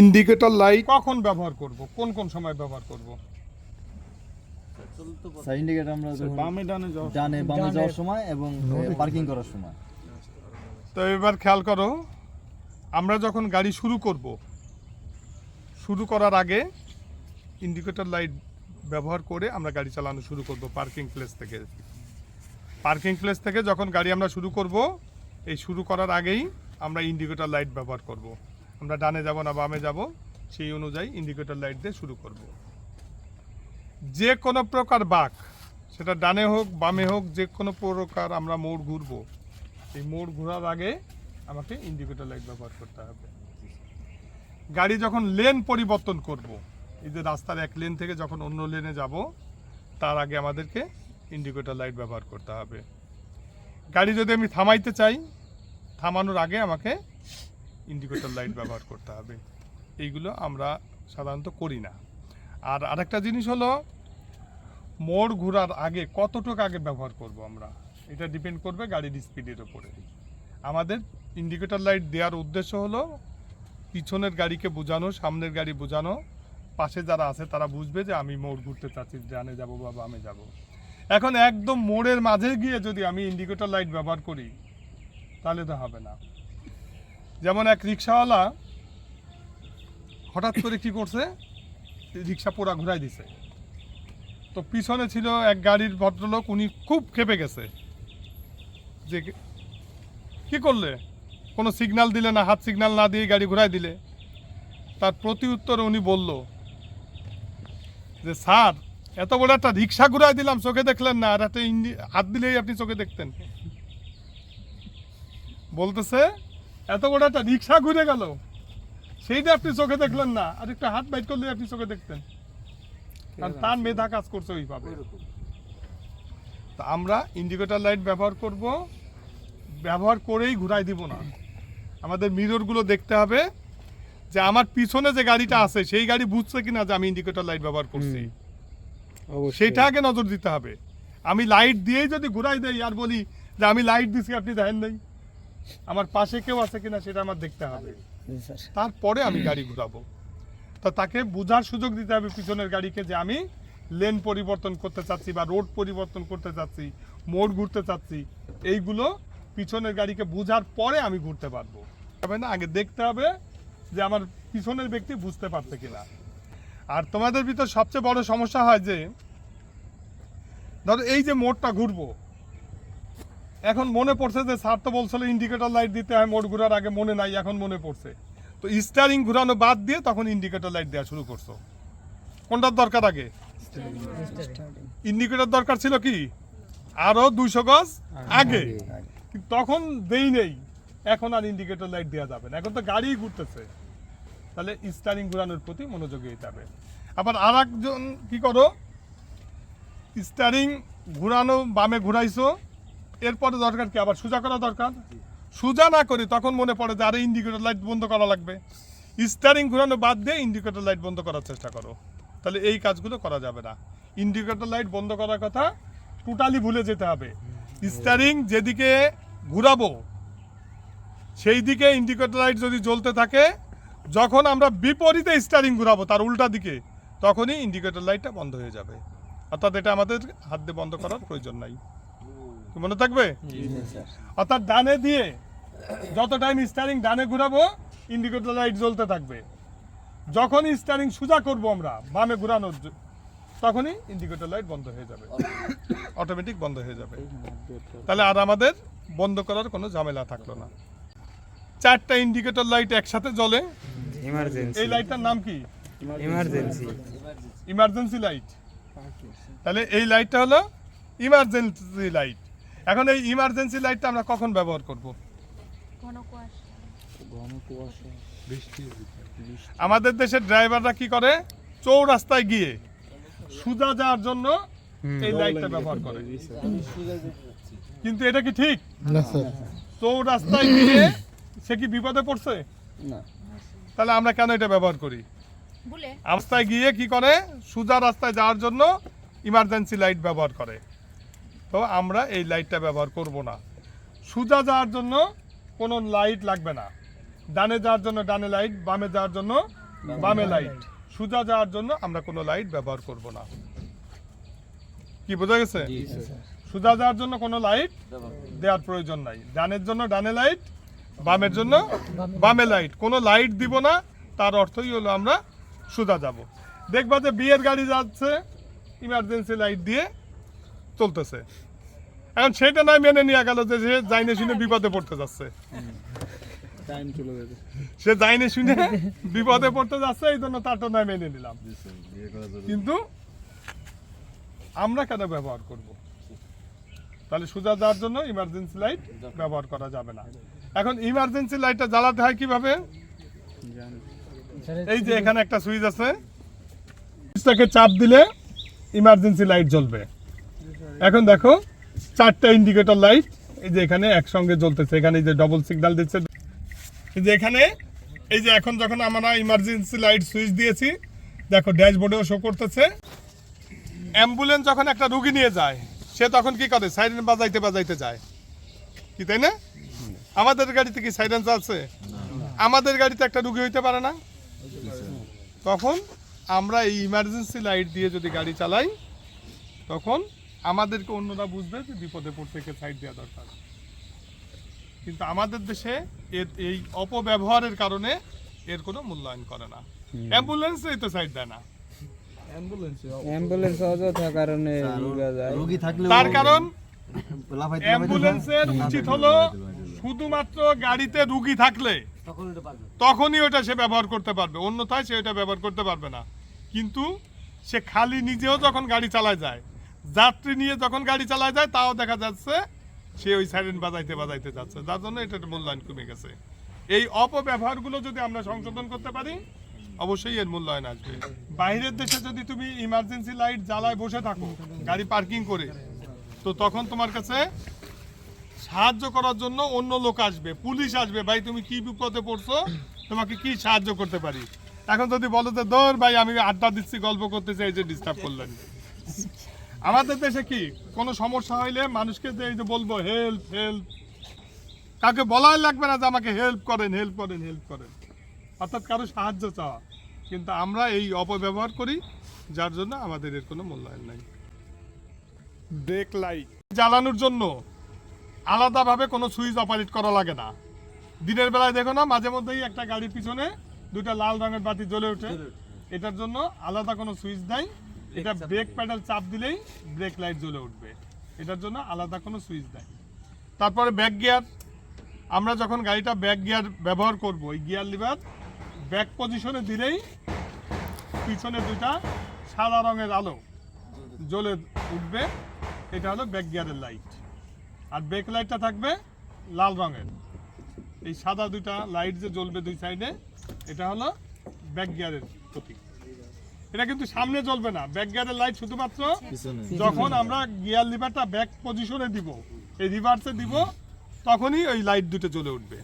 Indicator light কখন ব্যবহার করব? কোন কোন সময় ব্যবহার করব? সাইড ইন্ডিকেটর আমরা যখন বামে ডানে যাও ডানে বামে যাওয়ার সময় এবং পার্কিং করার সময়। তো এবার খেয়াল করো আমরা যখন গাড়ি শুরু করব শুরু করার আগে ইন্ডিকেটর লাইট ব্যবহার করে আমরা গাড়ি চালানো শুরু করব পার্কিং প্লেস থেকে। পার্কিং প্লেস থেকে যখন গাড়ি আমরা শুরু করব এই শুরু করার আগেই আমরা ইন্ডিকেটর লাইট ব্যবহার করব। আমরা ডানে যাব না বামে যাব, সেই অনুযায়ী ইন্ডিকেটর লাইট দিয়ে শুরু করব। যে কোনো প্রকার বাঘ সেটা ডানে হোক, বামে হোক, যে কোনো প্রকার আমরা মোড় ঘুরবো, এই মোড় ঘোরার আগে আমাকে ইন্ডিকেটর লাইট ব্যবহার করতে হবে। গাড়ি যখন লেন পরিবর্তন করব, এই যে রাস্তার এক লেন থেকে যখন অন্য লেনে যাব, তার আগে আমাদেরকে ইন্ডিকেটর লাইট ব্যবহার করতে হবে। গাড়ি যদি আমি থামাইতে চাই, থামানোর আগে আমাকে ইন্ডিকেটর লাইট ব্যবহার করতে হবে। এইগুলো আমরা সাধারণত করি না। আর আরেকটা জিনিস হলো, মোড় ঘোরার আগে কতটুকু আগে ব্যবহার করব আমরা? এটা ডিপেন্ড করবে গাড়ির স্পিডের ওপরে আমাদের ইন্ডিকেটর লাইট দেওয়ার উদ্দেশ্য হলো, পিছনের গাড়িকে বোঝানো, সামনের গাড়ি বোঝানো। পাশে যারা আছে তারা বুঝবে যে আমি মোড় ঘুরতে চাচ্ছি, ডানে যাব বা বামে যাব। এখন একদম মোড়ের মাঝে গিয়ে যদি আমি ইন্ডিকেটর লাইট ব্যবহার করি, তাহলে তো হবে না। যেমন এক রিক্সাওয়ালা হঠাৎ করে কি করছে? রিক্সা পোড়া ঘুরাই দিছে। তো পিছনে ছিল এক গাড়ির ভদ্রলোক, উনি খুব খেপে গেছে। যে কি করলে? কোনো সিগন্যাল দিলে না, হাত সিগন্যাল না দিয়ে গাড়ি ঘুরাই দিলে। তার প্রতি উত্তরে উনি বলল, যে স্যার, এত বড় একটা রিক্সা ঘুরাই দিলাম, চোখে দেখলেন না। আর একটা হাত দিলেই আপনি চোখে দেখতেন। বলতেছে এত বড় একটা রিক্সা ঘুরে গেল। সেইটা আপনি চোখে দেখলেন না। আর একটা হাত বাইট করলে আপনি চোখে দেখতেন। কারণ তার মেধা কাজ করছে ওইভাবে। তো আমরা ইন্ডিকেটর লাইট ব্যবহার করব। ব্যবহার করেই ঘুরাই দিব না। আমাদের মিররগুলো দেখতে হবে যে আমার পিছনে যে গাড়িটা আছে সেই গাড়ি বুঝছে কিনা যে আমি ইন্ডিকেটর লাইট ব্যবহার করছি। সেইটা আগে নজর দিতে হবে। আমি লাইট দিয়েই যদি ঘুরাই দেই আর বলি যে আমি লাইট দিছি আপনি দেখেন নাই। আমার পাশে কেউ আছে কিনা সেটা আমার দেখতে হবে। তারপরে আমি গাড়ি ঘুরাবো। তো তাকে বোঝার সুযোগ দিতে হবে পিছনের গাড়িকে যে আমি লেন পরিবর্তন করতে চাচ্ছি বা রোড পরিবর্তন করতে চাচ্ছি মোড় ঘুরতে চাচ্ছি এইগুলো পিছনের গাড়িকে বোঝার পরে আমি ঘুরতে পারব। তবে না আগে দেখতে হবে যে আমার পিছনের ব্যক্তি বুঝতে পারছে কিনা। আর তোমাদের ভিতর সবচেয়ে বড় সমস্যা হয় যে ধরো এই যে মোড়টা ঘুরবো এখন মনে পড়ছে যে স্যার তো বলছিল ইন্ডিকেটর লাইট দিতে হয়, মোড় ঘুরার আগে মনে নাই, এখন মনে পড়ছে। তো স্টারিং ঘুরানো বাদ দিয়ে তখন ইন্ডিকেটর লাইট দেওয়া শুরু করছ। কোনটার দরকার আগে? ইন্ডিকেটর দরকার ছিল কি? আরও দুইশো গজ আগে। তখন দেই নেই। এখন আর ইন্ডিকেটর লাইট দেওয়া যাবে না। এখন তো গাড়ি ঘুরতেছে। তাহলে স্টারিং ঘুরানোর প্রতি মনোযোগী হবে। আবার আর একজন কি করো? স্টারিং ঘুরানো বামে ঘুরাইছো। এরপরে দরকার কি? আবার সোজা করা দরকার? সোজা না করে তখন মনে পড়ে যে আরে ইন্ডিকেটর লাইট বন্ধ করা লাগবে। স্টারিং ঘুরানো বাদ দিয়ে ইন্ডিকেটর লাইট বন্ধ করার চেষ্টা করো। তাহলে এই কাজগুলো করা যাবে না। ইন্ডিকেটর লাইট বন্ধ করার কথা টোটালি ভুলে যেতে হবে। স্টারিং যেদিকে ঘুরাবো সেই দিকে ইন্ডিকেটর লাইট যদি জ্বলতে থাকে, যখন আমরা বিপরীতে স্টারিং ঘুরাবো তার উল্টা দিকে, তখনই ইন্ডিকেটর লাইটটা বন্ধ হয়ে যাবে। অর্থাৎ এটা আমাদের হাত দিয়ে বন্ধ করার প্রয়োজন নাই। মনে থাকবে? অর্থাৎ ডানে দিয়ে যত টাইম স্টারিং ডানে ঘুরাবো ইন্ডিকেটর লাইট জ্বলতে থাকবে। যখনই স্টারিং সোজা করব আমরা বামে ঘুরানোর তখনই ইন্ডিকেটর লাইট বন্ধ হয়ে যাবে। অটোমেটিক বন্ধ হয়ে যাবে। তাহলে আর আমাদের বন্ধ করার কোনো ঝামেলা থাকল না। চারটা ইন্ডিকেটর লাইট একসাথে জ্বলে। ইমার্জেন্সি এই লাইটটার নাম কি? ইমার্জেন্সি ইমার্জেন্সি লাইট তাহলে এই লাইটটা হলো ইমার্জেন্সি লাইট এখন এই ইমার্জেন্সি লাইটটা আমরা কখন ব্যবহার করব? ঘন কুয়াশা। আমাদের দেশের ড্রাইভাররা কি করে? চৌরাস্তায় গিয়ে সুজা যাওয়ার জন্য এই লাইটটা ব্যবহার করে। কিন্তু এটা কি ঠিক? চৌরাস্তায় গিয়ে সে কি বিপদে পড়ছে? না। তাহলে আমরা কেন এটা ব্যবহার করি? ভুলে রাস্তায় গিয়ে কি করে? সোজা রাস্তায় যাওয়ার জন্য ইমার্জেন্সি লাইট ব্যবহার করে। তো আমরা এই লাইটটা ব্যবহার করব না। সোজা যাওয়ার জন্য কোনো লাইট লাগবে না। ডানে যাওয়ার জন্য ডানে লাইট বামে যাওয়ার জন্য বামে লাইট। সোজা যাওয়ার জন্য আমরা কোনো লাইট ব্যবহার করব না। কি বোঝা গেছে? সোজা যাওয়ার জন্য কোনো লাইট দেওয়ার প্রয়োজন নাই। ডানের জন্য ডানে লাইট বামের জন্য বামে লাইট। কোনো লাইট দিব না তার অর্থই হলো আমরা সোজা যাব। দেখবা যে বিয়ের গাড়ি যাচ্ছে ইমার্জেন্সি লাইট দিয়ে চলতেছে। এখন সেটা নয় মেনে নিয়ে গেল যে সে যাইনে শুনে বিপদে পড়তে যাচ্ছে। সে যাইনে শুনে বিপদে পড়তে যাচ্ছে, এই জন্য তারটা নয় মেনে নিলাম। কিন্তু আমরা কেন ব্যবহার করব? তাহলে সোজা যাওয়ার জন্য ইমার্জেন্সি লাইট ব্যবহার করা যাবে না। এখন ইমার্জেন্সি লাইটটা জ্বালাতে হয় কীভাবে? এই যে এখানে একটা সুইচ আছে। সুইচটাকে চাপ দিলে ইমার্জেন্সি লাইট জ্বলবে। এখন দেখো, চারটা ইন্ডিকেটর লাইট এই যে এখানে একসঙ্গে জ্বলতেছে, এখানে এই যে ডবল সিগন্যাল দিচ্ছে। এই যে এখানে, এই যে এখন যখন আমরা ইমার্জেন্সি লাইট সুইচ দিয়েছি, দেখো ড্যাশবোর্ডেও শো করতেছে। অ্যাম্বুলেন্স যখন একটা রুগী নিয়ে যায়, সে তখন কি করে? সাইরেন বাজাইতে বাজাইতে যায়। কি, তাই না? আমাদের গাড়িতে কি সাইরেন আছে? আমাদের গাড়িতে একটা রুগী হইতে পারে না। তখন আমরা এই ইমার্জেন্সি লাইট দিয়ে যদি গাড়ি চালাই, তখন আমাদেরকে অন্যরা বুঝবে যে বিপদে পড়তে কে সাইড দেওয়া দরকার। কিন্তু আমাদের দেশে এই অপব্যবহারের কারণে এর কোনো মূল্যায়ন করে না। অ্যাম্বুলেন্সে তো সাইড দেয় না। অ্যাম্বুলেন্স অযথা কারণে রোগী থাকলে তার কারণ অ্যাম্বুলেন্সের উচিত হলো শুধুমাত্র গাড়িতে রুগী থাকলে তখনই ওটা সে ব্যবহার করতে পারবে। অন্যথায় সে ওটা ব্যবহার করতে পারবে না। কিন্তু সে খালি নিজেও যখন গাড়ি চালায় যায় যাত্রী নিয়ে যখন গাড়ি চালায় যায়, তাও দেখা যাচ্ছে সে ওই সাইরেন বাজাইতে বাজাইতে যাচ্ছে। যার জন্য এটার মূল্যায়ন কমে গেছে। এই অপব্যবহারগুলো যদি আমরা সংশোধন করতে পারি, অবশ্যই এর মূল্যায়ন আসবে। বাইরের দেশে যদি তুমি ইমার্জেন্সি লাইট জ্বালায় বসে থাকো, গাড়ি পার্কিং করে, তো তখন তোমার কাছে সাহায্য করার জন্য অন্য লোক আসবে, পুলিশ আসবে। ভাই, তুমি কি বিপদে পড়ছো? তোমাকে কি সাহায্য করতে পারি? এখন যদি বলো যে দৌড় ভাই, আমি আড্ডা দিচ্ছি, গল্প করতে চাই যে ডিস্টার্ব করলেন। আমাদের দেশে কি কোনো সমস্যা হইলে মানুষকে যে এই যে বলব হেল্প হেল্প কাউকে বলাই লাগবে না যে আমাকে হেল্প করেন হেল্প করেন হেল্প করেন। অর্থাৎ কারও সাহায্য চাওয়া। কিন্তু আমরা এই অপব্যবহার করি যার জন্য আমাদের এর কোনো মূল্যায়ন নাই। ব্রেক লাইট জ্বালানোর জন্য আলাদাভাবে কোনো সুইচ অপারেট করা লাগে না। দিনের বেলায় দেখো না মাঝে মধ্যেই একটা গাড়ির পিছনে দুটা লাল রঙের বাতি জ্বলে ওঠে। এটার জন্য আলাদা কোনো সুইচ নাই। এটা ব্রেক প্যাডেল চাপ দিলেই ব্রেক লাইট জ্বলে উঠবে। এটার জন্য আলাদা কোনো সুইচ নাই। তারপরে ব্যাক গিয়ার আমরা যখন গাড়িটা ব্যাক গিয়ার ব্যবহার করব এই গিয়ার লিভার ব্যাক পজিশনে দিলেই পিছনে দুটা সাদা রঙের আলো জ্বলে উঠবে। এটা হলো ব্যাক গিয়ারের লাইট আর ব্রেক লাইটটা থাকবে লাল রঙের। এই সাদা দুটা লাইট যে জ্বলবে দুই সাইডে এটা হলো ব্যাক গিয়ারের প্রতীক। এটা কিন্তু সামনে চলবে না। ব্যাক গিয়ারের লাইট শুধুমাত্র যখন আমরা গিয়ার লিভারটা ব্যাক পজিশনে দিব এই রিভার্সে দিব তখনই ওই লাইট দুটো চলে উঠবে।